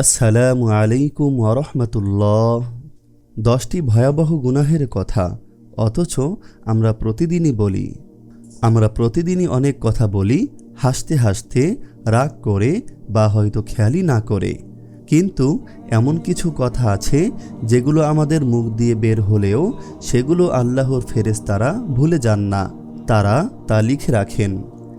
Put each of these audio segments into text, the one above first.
আসসালামু আলাইকুম ওরহমতুল্লাহ দশটি ভয়াবহ গুনাহের কথা, অথচ আমরা প্রতিদিনই বলি। আমরা প্রতিদিনই অনেক কথা বলি, হাসতে হাসতে, রাগ করে বা হয়তো খেয়ালই না করে। কিন্তু এমন কিছু কথা আছে, যেগুলো আমাদের মুখ দিয়ে বের হলেও সেগুলো আল্লাহর ফেরেস্তারা ভুলে যান না। তারা তা লিখে রাখেন।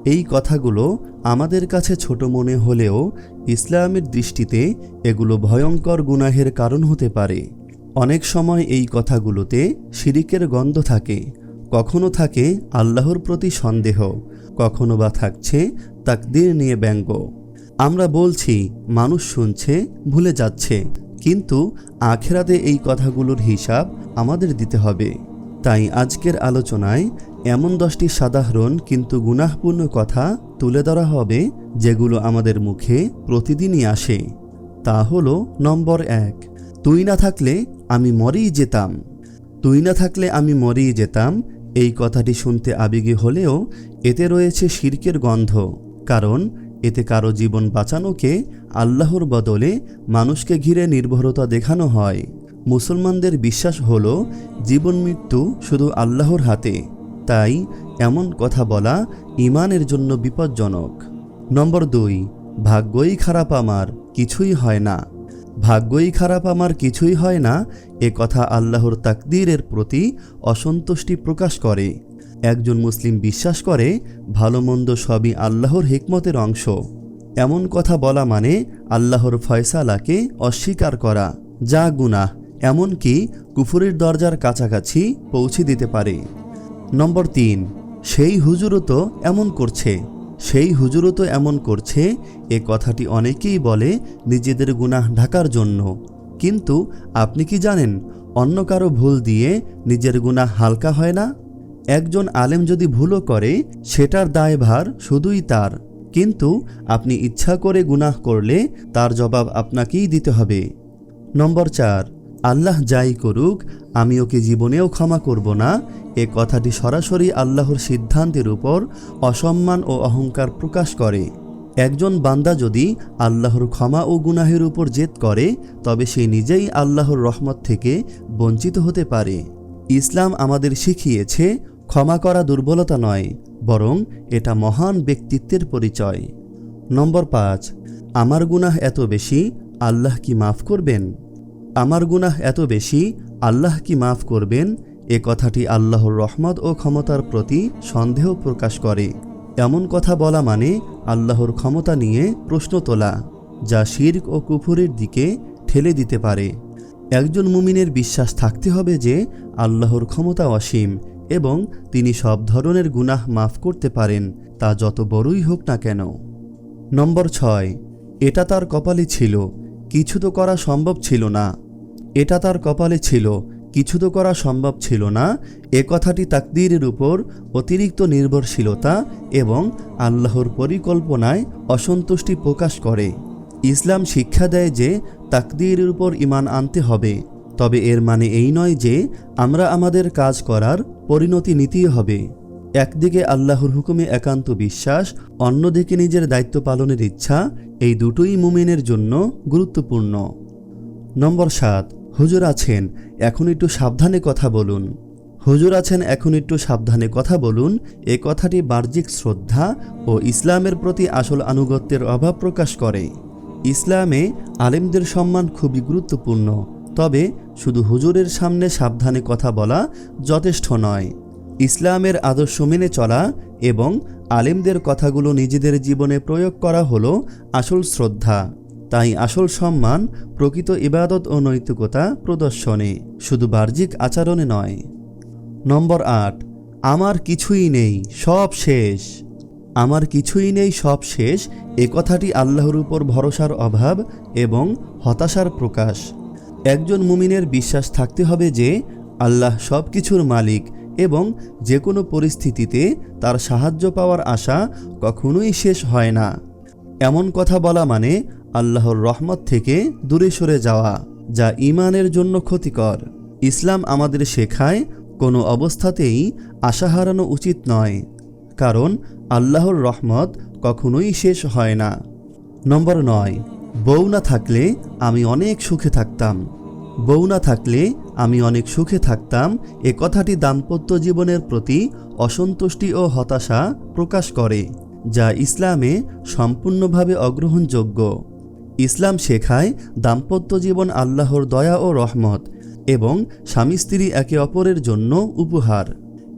এই কথাগুলো আমাদের কাছে ছোট মনে হলেও ইসলামের দৃষ্টিতে এগুলো ভয়ঙ্কর গুনাহের কারণ হতে পারে। অনেক সময় এই কথাগুলোতে শিরিকের গন্ধ থাকে, কখনো থাকে আল্লাহর প্রতি সন্দেহ, কখনো বা থাকছে তাকদির নিয়ে ব্যঙ্গ। আমরা বলছি, মানুষ শুনছে, ভুলে যাচ্ছে, কিন্তু আখেরাতে এই কথাগুলোর হিসাব আমাদের দিতে হবে। তাই আজকের আলোচনায় এমন দশটি সাধারণ কিন্তু গুনাহপূর্ণ কথা তুলে ধরা হবে, যেগুলো আমাদের মুখে প্রতিদিনই আসে। তা হলো নম্বর এক, তুই না থাকলে আমি মরেই যেতাম। তুই না থাকলে আমি মরেই যেতাম এই কথাটি শুনতে আবেগী হলেও এতে রয়েছে শির্কের গন্ধ, কারণ এতে কারও জীবন বাঁচানোকে আল্লাহর বদলে মানুষকে ঘিরে নির্ভরতা দেখানো হয়। মুসলমানদের বিশ্বাস হল, জীবন মৃত্যু শুধু আল্লাহর হাতে। তাই এমন কথা বলা ইমানের জন্য বিপজ্জনক। নম্বর দুই, ভাগ্যই খারাপ আমার, কিছুই হয় না। ভাগ্যই খারাপ আমার, কিছুই হয় না, এ কথা আল্লাহর তাকদীরের প্রতি অসন্তুষ্টি প্রকাশ করে। একজন মুসলিম বিশ্বাস করে, ভালো মন্দ সবই আল্লাহর হিকমতের অংশ। এমন কথা বলা মানে আল্লাহর ফয়সালাকে অস্বীকার করা। যা গুনাহ। এমনকি কুফুরের দরজার কাছাকাছি পৌঁছে দিতে পারে। নম্বর তিন, সেই হুজুরও তো এমন করছে। সেই হুজুরও তো এমন করছে, এ কথাটি অনেকেই বলে নিজেদের গুনাহ ঢাকার জন্য। কিন্তু আপনি কি জানেন, অন্য কারও ভুল দিয়ে নিজের গুনাহ হালকা হয় না? একজন আলেম যদি ভুলও করে, সেটার দায়ভার শুধুই তার। কিন্তু আপনি ইচ্ছা করে গুনাহ করলে তার জবাব আপনাকেই দিতে হবে। নম্বর চার আল্লাহ যাই করুক, আমি ওকে জীবনেও ক্ষমা করব না। এ কথাটি সরাসরি আল্লাহর সিদ্ধান্তের উপর অসম্মান ও অহংকার প্রকাশ করে। একজন বান্দা যদি আল্লাহর ক্ষমা ও গুনাহের উপর জেদ করে, তবে সে নিজেই আল্লাহর রহমত থেকে বঞ্চিত হতে পারে। ইসলাম আমাদের শিখিয়েছে, ক্ষমা করা দুর্বলতা নয়, বরং এটা মহান ব্যক্তিত্বের পরিচয়। নম্বর পাঁচ, আমার গুনাহ এত বেশি, আল্লাহ কি মাফ করবেন? আমার গুনাহ এত বেশি, আল্লাহ কি মাফ করবেন? এ কথাটি আল্লাহর রহমত ও ক্ষমতার প্রতি সন্দেহ প্রকাশ করে। এমন কথা বলা মানে আল্লাহর ক্ষমতা নিয়ে প্রশ্ন তোলা, যা শির্ক ও কুফুরের দিকে ঠেলে দিতে পারে। একজন মুমিনের বিশ্বাস থাকতে হবে যে, আল্লাহর ক্ষমতা অসীম এবং তিনি সব ধরনের গুনাহ মাফ করতে পারেন, তা যত বড়ই হোক না কেন। নম্বর ছয়, এটা তার কপালে ছিল। কিছু তো করা সম্ভব ছিল না। এটা তার কপালে ছিল। কিছু তো করা সম্ভব ছিল না। এ কথাটি তাকদীরের উপর অতিরিক্ত নির্ভরশীলতা এবং আল্লাহর পরিকল্পনায় অসন্তুষ্টি প্রকাশ করে। ইসলাম শিক্ষা দেয় যে তাকদীরের উপর ইমান আনতে হবে। তবে এর মানে এই নয় যে আমরা আমাদের কাজ করার পরিণতি নিতেই হবে। একদিকে আল্লাহর হুকুমে একান্ত বিশ্বাস, অন্যদিকে নিজের দায়িত্ব পালনের ইচ্ছা, এই দুটোই মুমিনের জন্য গুরুত্বপূর্ণ। নম্বর সাত, হুজুর আছেন, এখন একটু সাবধানে কথা বলুন। হুজুর আছেন, এখন একটু সাবধানে কথা বলুন, এ কথাটি বাহ্যিক শ্রদ্ধা ও ইসলামের প্রতি আসল আনুগত্যের অভাব প্রকাশ করে। ইসলামে আলেমদের সম্মান খুবই গুরুত্বপূর্ণ, তবে শুধু হুজুরের সামনে সাবধানে কথা বলা যথেষ্ট নয়। ইসলামের আদর্শ মেনে চলা এবং আলেমদের কথাগুলো নিজেদের জীবনে প্রয়োগ করা হলো আসল শ্রদ্ধা। তাই আসল সম্মান, প্রকৃত ইবাদত ও নৈতিকতা প্রদর্শনে, শুধু বাহ্যিক আচরণে নয়। নম্বর আট, আমার কিছুই নেই, সব শেষ। আমার কিছুই নেই, সব শেষ, এ কথাটি আল্লাহর উপর ভরসার অভাব এবং হতাশার প্রকাশ। একজন মুমিনের বিশ্বাস থাকতে হবে যে, আল্লাহ সব কিছুর মালিক এবং যে কোনো পরিস্থিতিতে তার সাহায্য পাওয়ার আশা কখনোই শেষ হয় না। এমন কথা বলা মানে আল্লাহর রহমত থেকে দূরে সরে যাওয়া, যা ইমানের জন্য ক্ষতিকর। ইসলাম আমাদের শেখায় কোনো অবস্থাতেই আশা হারানো উচিত নয়, কারণ আল্লাহর রহমত কখনোই শেষ হয় না। নম্বর নয়, বউ না থাকলে আমি অনেক সুখে থাকতাম। বউ না থাকলে আমি অনেক সুখে থাকতাম, এ কথাটি দাম্পত্য জীবনের প্রতি অসন্তুষ্টি ও হতাশা প্রকাশ করে, যা ইসলামে সম্পূর্ণভাবে অগ্রহণযোগ্য। ইসলাম শেখায় দাম্পত্য জীবন আল্লাহর দয়া ও রহমত এবং স্বামী স্ত্রী একে অপরের জন্য উপহার।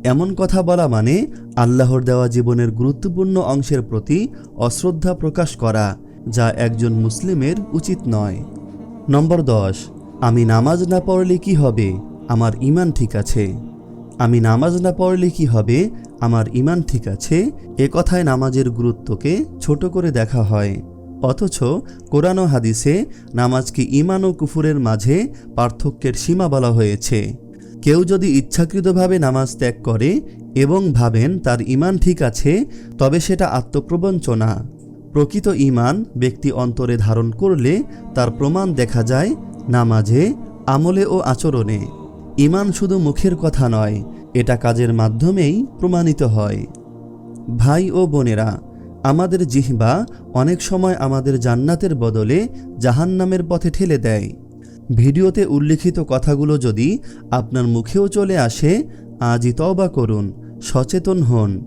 এমন কথা বলা মানে আল্লাহর দেওয়া জীবনের গুরুত্বপূর্ণ অংশের প্রতি অশ্রদ্ধা প্রকাশ করা, যা একজন মুসলিমের উচিত নয়। নম্বর দশ। আমি নামাজ না পড়লে কি হবে? আমার ইমান ঠিক আছে। আমি নামাজ না পড়লে কি হবে? আমার ইমান ঠিক আছে। এ কথায় নামাজের গুরুত্বকে ছোট করে দেখা হয়। অথচ কোরআন ও হাদিসে নামাজকে ইমান ও কুফুরের মাঝে পার্থক্যের সীমা বলা হয়েছে। কেউ যদি ইচ্ছাকৃতভাবে নামাজ ত্যাগ করে এবং ভাবেন তার ইমান ঠিক আছে, তবে সেটা আত্মপ্রবঞ্চনা। প্রকৃত ইমান ব্যক্তি অন্তরে ধারণ করলে তার প্রমাণ দেখা যায় নামাজে, আমলে ও আচরণে। ইমান শুধু মুখের কথা নয়, এটা কাজের মাধ্যমেই প্রমাণিত হয়। ভাই ও বোনেরা, আমাদের জিহ্বা অনেক সময় আমাদের জান্নাতের বদলে জাহান্নামের পথে ঠেলে দেয়। ভিডিওতে উল্লিখিত কথাগুলো যদি আপনার মুখেও চলে আসে, আজই তওবা করুন, সচেতন হন।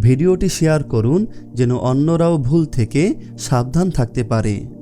ভিডিওটি শেয়ার করুন, যেন অন্যরাও ভুল থেকে সাবধান থাকতে পারে।